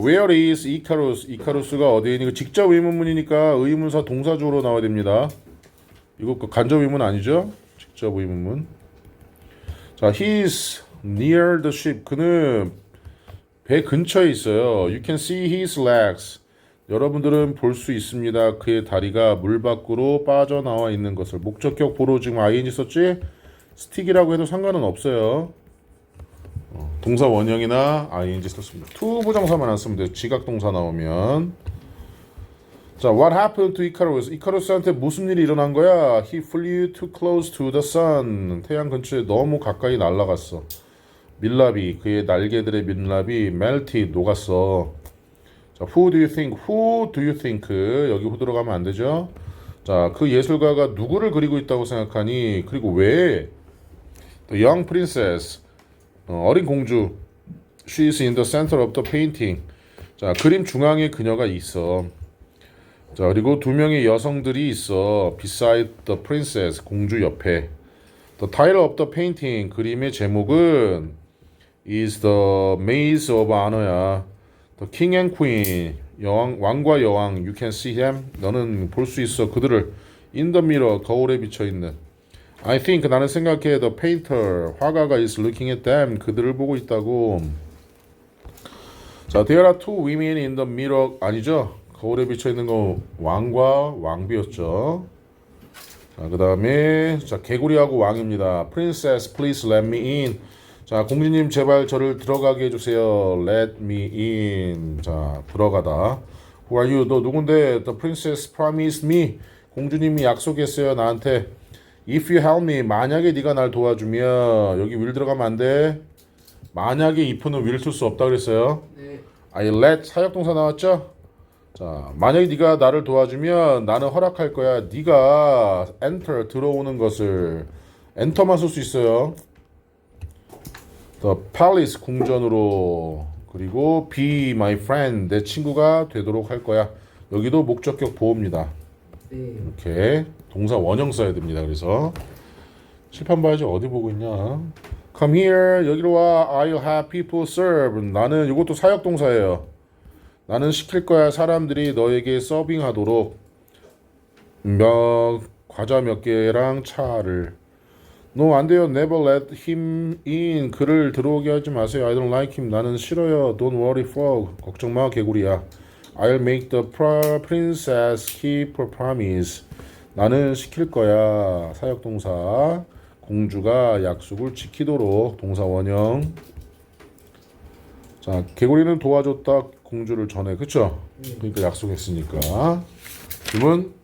Where is Icarus? 이카루스가 어디에 있니? 이거 직접 의문문이니까 의문사 동사주어로 나와야 됩니다. 이거 그 간접 의문 아니죠? 직접 의문문. 자, he is near the ship. 그는 배 근처에 있어요. You can see his legs. 여러분들은 볼 수 있습니다. 그의 다리가 물 밖으로 빠져나와 있는 것을. 목적격 보러 지금 ing 썼지? 스틱이라고 해도 상관은 없어요. 어, 동사 원형이나 ing 썼습니다. to 부정사만 안 쓰면 돼요. 지각 동사 나오면. 자, what happened to Icarus? 이카루스한테 무슨 일이 일어난 거야? He flew too close to the sun. 태양 근처에 너무 가까이 날아갔어. 밀랍이 그의 날개들의 밀랍이 melted 녹았어. 자, who do you think? Who do you think? 여기 who 들어가면 안 되죠? 자, 그 예술가가 누구를 그리고 있다고 생각하니? 그리고 왜? The young princess. 어, 어린 공주. She is in the center of the painting. 자, 그림 중앙에 그녀가 있어. 자, 그리고 두 명의 여성들이 있어. Beside the princess. 공주 옆에. The title of the painting. 그림의 제목은 is the maze of honor야. The king and queen. 여왕 왕과 여왕. You can see them. 너는 볼 수 있어. 그들을 in the mirror. 거울에 비쳐 있는. I think 나는 생각해 the painter 화가가 is looking at them. 그들을 보고 있다고. 자, there are two women in the mirror 아니죠? 거울에 비쳐 있는 거 왕과 왕비였죠. 자, 그다음에 자, 개구리하고 왕입니다. Princess, please let me in. 자, 공주님 제발 저를 들어가게 해 주세요. Let me in. 자, 들어가다. Who are you? 너 누군데? The princess promised me. 공주님이 약속했어요 나한테. If you help me, 만약에 네가 날 도와주면 여기 will 들어가면 안 돼. 만약에 if는 will 쓸 수 없다 그랬어요. 네. I let 사역동사 나왔죠? 자, 만약에 네가 나를 도와주면 나는 허락할 거야. 네가 enter 들어오는 것을 엔터만 쓸 수 있어요. The palace 궁전으로 그리고 be my friend 내 친구가 되도록 할 거야. 여기도 목적격 보호입니다. 네. 이렇게 동사 원형 써야 됩니다. 그래서 칠판 봐야지 어디 보고 있냐? Come here 여기로 와. I'll have people serve. 나는 이것도 사역 동사예요. 나는 시킬 거야. 사람들이 너에게 서빙하도록 몇 과자 몇 개랑 차를. No 안 돼요. Never let him in. 그를 들어오게 하지 마세요. I don't like him. 나는 싫어요. Don't worry for. 걱정 마 개구리야. I'll make the princess keep her promise. 나는 시킬 거야. 사역 동사. 공주가 약속을 지키도록 동사 원형. 자, 개구리는 도와줬다 공주를 전해. 그쵸? 그러니까 약속했으니까. 그러면